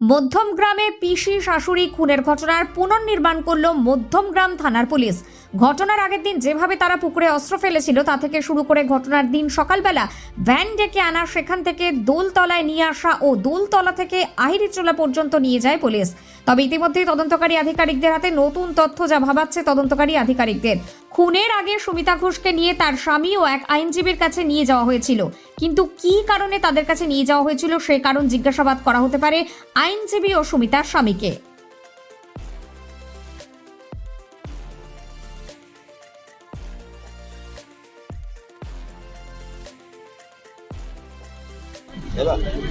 মধ্যম গ্রামে পিসি শাশুড়ি খুনের ঘটনার পুনর্নির্মাণ করল মধ্যমগ্রাম থানার পুলিশ। ঘটনার আগের দিন যেভাবে তারা পুকুরে অস্ত্র ফেলেছিল, তা থেকে শুরু করে ঘটনার দিন সকালবেলা ভ্যান ডেকে আনা, সেখান থেকে দোলতলায় নিয়ে আসা ও দোলতলা থেকে আহিরিচোলা পর্যন্ত নিয়ে যায় পুলিশ। তবে ইতিমধ্যেই তদন্তকারী আধিকারিকদের হাতে নতুন তথ্য যা ভাবাচ্ছে তদন্তকারী আধিকারিকদের। খুনের আগে সুমিতা ঘোষকে নিয়ে তার স্বামী ও এক আইনজীবীর কাছে নিয়ে যাওয়া হয়েছিল। কিন্তু কি কারণে তাদের কাছে নিয়ে যাওয়া হয়েছিল সে কারণ জিজ্ঞাসাবাদ করা হতে পারে আইনজীবী ও সুমিতার স্বামীকে।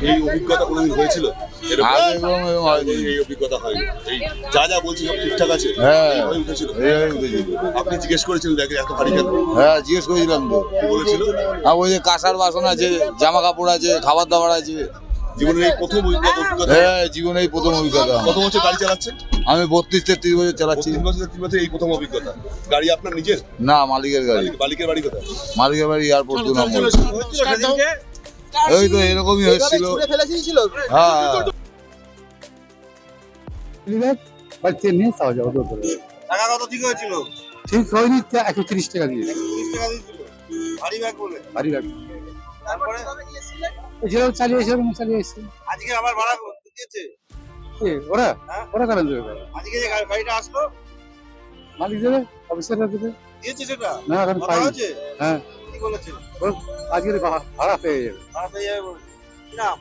এই অভিজ্ঞতা কোনোদিন হয়েছিল? এই অভিজ্ঞতা এই যা যা বলছি সব ঠিকঠাক আছে হ্যাঁ উঠেছিল আপনি জিজ্ঞেস করেছিলেন দেখে এত ভারী কেন হ্যাঁ জিজ্ঞেস করেছিলাম তো কি বলেছিল আর ওই যে কাঁসার বাসন আছে জামা কাপড় আছে খাবার দাবার আছে জীবনের এই প্রথম অভিজ্ঞতা হ্যাঁ জীবনে এই প্রথম অভিজ্ঞতা কত বছর গাড়ি চালাচ্ছেন আমি বত্রিশ তেত্রিশ বছর চালাচ্ছি তিন বছর তিন বছর এই প্রথম অভিজ্ঞতা গাড়ি আপনার নিজের না মালিকের গাড়ি মালিকের বাড়ি কোথায় মালিকের বাড়ি এয়ারপোর্ট দু নম্বর ওই তো এরকমই হয়েছিল হ্যাঁ। হ্যাঁ। বাড়িতে নিয়ে তাও যাব করে। টাকা কত ঠিক হয়েছিল? ঠিক হয়নি একশো তিরিশ টাকা দিয়ে। টাকা দিয়েছিল? ভারী ব্যাগ বলে। ভারী ব্যাগ তারপরে? যেরকম চালিয়ে এসে চালিয়ে এসে। আজকে আবার ভাড়া দিয়েছে? ওরা? হ্যাঁ? ওরা কারণ দেবে আজকে যে গাড়িটা আসলো? মালিক দেবে? অফিসাররা দেবে? দিয়েছে সেটা? না এখন পাই হ্যাঁ। বলেছে আজকে ভাড়া পেয়ে যাবে। ভাড়া পেয়ে যাবে বলেছে। নাম?